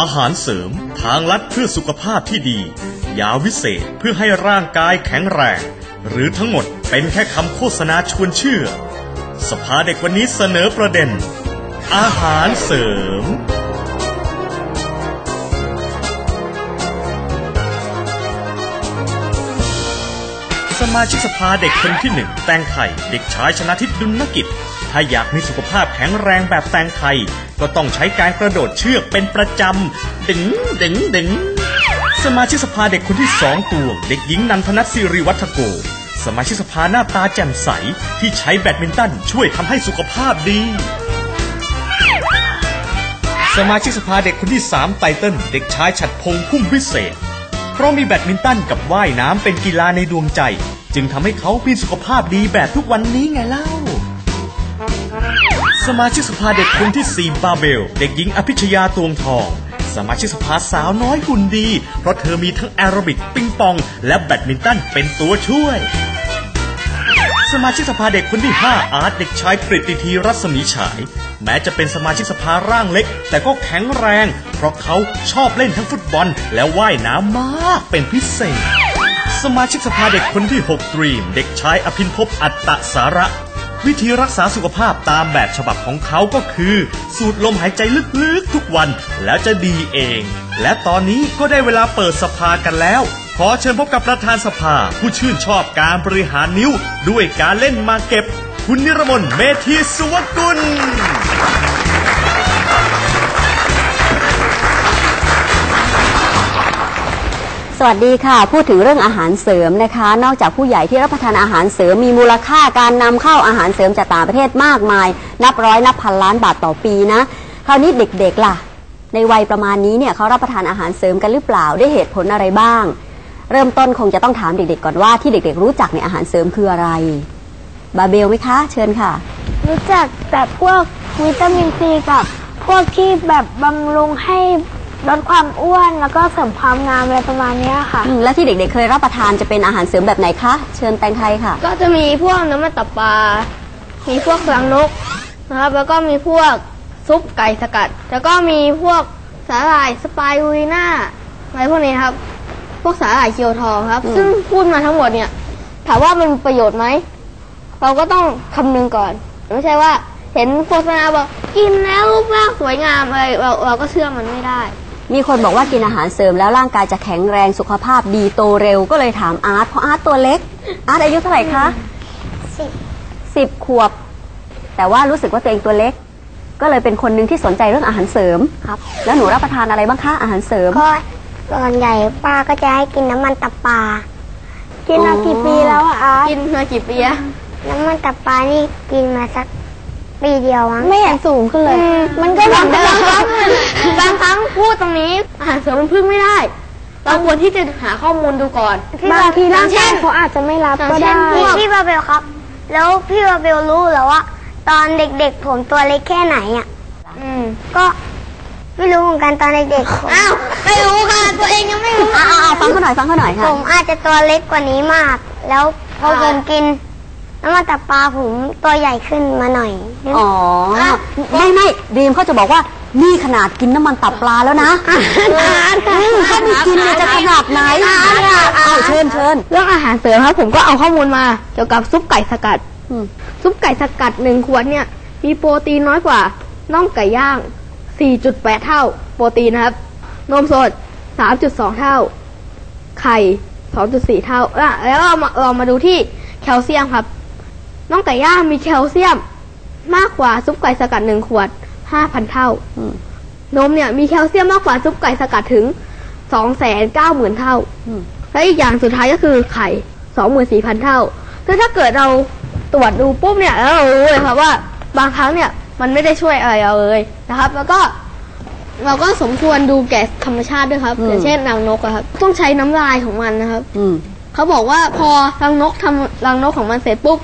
อาหารเสริม ทางลัดเพื่อสุขภาพที่ดี ยาวิเศษเพื่อให้ร่างกายแข็งแรง หรือทั้งหมดเป็นแค่คำโฆษณาชวนเชื่อ สภาเด็กวันนี้เสนอประเด็น อาหารเสริมสมาชิกสภาเด็กคนที่หนึ่งแตงไทยเด็กชายชนะทิพย์ดุลนกิจ ถ้าอยากมีสุขภาพแข็งแรงแบบแตงไทย ก็ต้องใช้การกระโดดเชือกเป็นประจำดึงดึงดึงสมาชิกสภาเด็กคนที่สองตัวเด็กหญิงนันทนัทสิริวัฒโก สมาชิกสภาหน้าตาแจ่มใส ที่ใช้แบดมินตันช่วยทำให้สุขภาพดี สมาชิกสภาเด็กคนที่สามไตเติ้ลเด็กชายฉัดพงษ์พุ่มวิเศษ เพราะมีแบดมินตันกับว่ายน้ำเป็นกีฬาในดวงใจ จึงทำให้เขามีสุขภาพดีแบบทุกวันนี้ไงเล่า สมาชิกสภาเด็กคนที่สี่บาเบล เด็กหญิงอภิชยาตวงทอง สมาชิกสภาสาวน้อยหุ่นดี เพราะเธอมีทั้งแอโรบิกปิงปอง และแบดมินตันเป็นตัวช่วย สมาชิกสภาเด็กคนที่ 5 อาร์ตเด็กชายกฤติธีรัศมีฉาย แม้จะเป็นสมาชิกสภาร่างเล็ก แต่ก็แข็งแรง เพราะเขาชอบเล่นทั้งฟุตบอล และว่ายน้ำมากเป็นพิเศษ สมาชิกสภาเด็กคนที่ 6 ดรีม เด็กชายอภินภพอัตตสาระ วิธีรักษาสุขภาพตามแบบฉบับของเขาก็คือ สูดลมหายใจลึกๆทุกวันแล้วจะดีเอง และตอนนี้ก็ได้เวลาเปิดสภากันแล้ว ขอเชิญพบกับประธานสภา ผู้ชื่นชอบการบริหารนิ้ว ด้วยการเล่นมาเก็บ คุณนิรมนเมธีสุวกุล สวัสดีค่ะ พูดถึงเรื่องอาหารเสริมนะคะ นอกจากผู้ใหญ่ที่รับประทานอาหารเสริมมีมูลค่าการนำเข้าอาหารเสริมจากต่างประเทศมากมาย นับร้อยนับพันล้านบาทต่อปีนะ คราวนี้เด็กๆล่ะ ในวัยประมาณนี้เนี่ยเขารับประทานอาหารเสริมกันหรือเปล่าด้วยเหตุผลอะไรบ้าง เริ่มต้นคงจะต้องถามเด็กๆก่อนว่าที่เด็กๆ รู้จักในอาหารเสริมคืออะไร บาเบลไหมคะ เชิญค่ะ รู้จักแต่พวกวิตามินซีกับพวกที่แบบบำรุงให้ ลดความอ้วนแล้วก็เสริมความงามอะไรประมาณเนี้ยค่ะ อืมและที่เด็กๆเคยรับประทานจะเป็นอาหารเสริมแบบไหนคะ เชิญแตงไทยค่ะ ก็จะมีพวกน้ำมันตับปลา มีพวกรังนกนะครับ แล้วก็มีพวกซุปไก่สกัด แล้วก็มีพวกสาหร่ายสไปรูน่าอะไรพวกนี้ครับ พวกสาหร่ายเคียวทองครับอืมซึ่งพูดมาทั้งหมดเนี่ย ถามว่ามันมีประโยชน์ไหม เราก็ต้องคำนึงก่อน ไม่ใช่ว่า เห็นโฆษณาบอกกินแล้วรูปร่างสวยงามอะไรเราเราก็เชื่อมันไม่ได้ มีคนบอกว่ากินอาหารเสริมแล้วร่างกายจะแข็งแรงสุขภาพดีโตเร็วก็เลยถามอาร์ตเพราะอาร์ตตัวเล็ก อาร์ตอายุเท่าไหร่คะสิบสิบขวบ แต่ว่ารู้สึกว่าตัวเองตัวเล็ก ก็เลยเป็นคนหนึ่งที่สนใจเรื่องอาหารเสริมครับ แล้วหนูรับประทานอะไรบ้างคะอาหารเสริมก็ส่วนใหญ่ป้าก็จะให้กินน้ำมันตับปลากินมากี่ปีแล้วอะอาร์ตกินมากี่ปีอะน้ำมันตับปลานี่กินมาสัก ปีเดียวมั้งไม่เห็นสูงขึ้นเลย มันก็เหมือนเดิมบางครั้งพูดตรงนี้อาหารเสริมมันพึ่งไม่ได้เราควรที่จะหาข้อมูลดูก่อนบางทีร่างเช่กายนเขาอาจจะไม่รับอย่างก็เช่ได้นพวกพี่บาเบลครับ แล้วพี่บาเบลรู้แล้วว่า ตอนเด็กๆผมตัวเล็กแค่ไหนอะอืมก็ไม่รู้เหมือนกันตอนเด็กๆผมอ้าวไม่รู้ค่ะตัวเองยังไม่รู้อ่าฟังเขาหน่อยฟังเขาหน่อยผค่ะมอาจจะตัวเล็กกว่านี้มาก แล้วพอผมกิน น้ำมันตับปลาผมตัวใหญ่ขึ้นมาหน่อยนึงอ๋อ ไม่ไม่ดีมเขาจะบอกว่านี่ขนาดกินน้ำมันตับปลาแล้วนะถ้าไม่กินเนี่ยจะขนาดไหนเอาเชิญเชิญเรื่องอาหารเสริมครับ ผมก็เอาข้อมูลมาเกี่ยวกับซุปไก่สกัดอืมซุปไก่สกัดหนึ่งขวดเนี่ย มีโปรตีนน้อยกว่าน่องไก่ย่าง 4.8 เท่า โปรตีนนะครับ นมสด 3.2 เท่า ไข่ 2.4 เท่าอะแล้วเรามาเรามาดูที่แคลเซียมครับ น่องไก่ย่างมีแคลเซียมมากกว่าซุปไก่สกัดหนึ่งขวด5,000เท่าอืมนมเนี่ยมีแคลเซียมมากกว่าซุปไก่สกัดถึง290,000เท่าอืมและอีกอย่างสุดท้ายก็คือไข่24,000เท่าซึ่งถ้าเกิดเราตรวจดูปุ๊บเนี่ยแล้วเรารู้เลยครับว่าบางครั้งเนี่ยมันไม่ได้ช่วยอะไรเราเลยนะครับ แล้วก็เราก็สมควรดูแก่ธรรมชาติด้วยครับอืมอย่างเช่นรังนกอะครับ ต้องใช้น้ำลายของมันนะครับอืมเขาบอกว่าพอรังนกทำรังนกของมันเสร็จปุ๊บ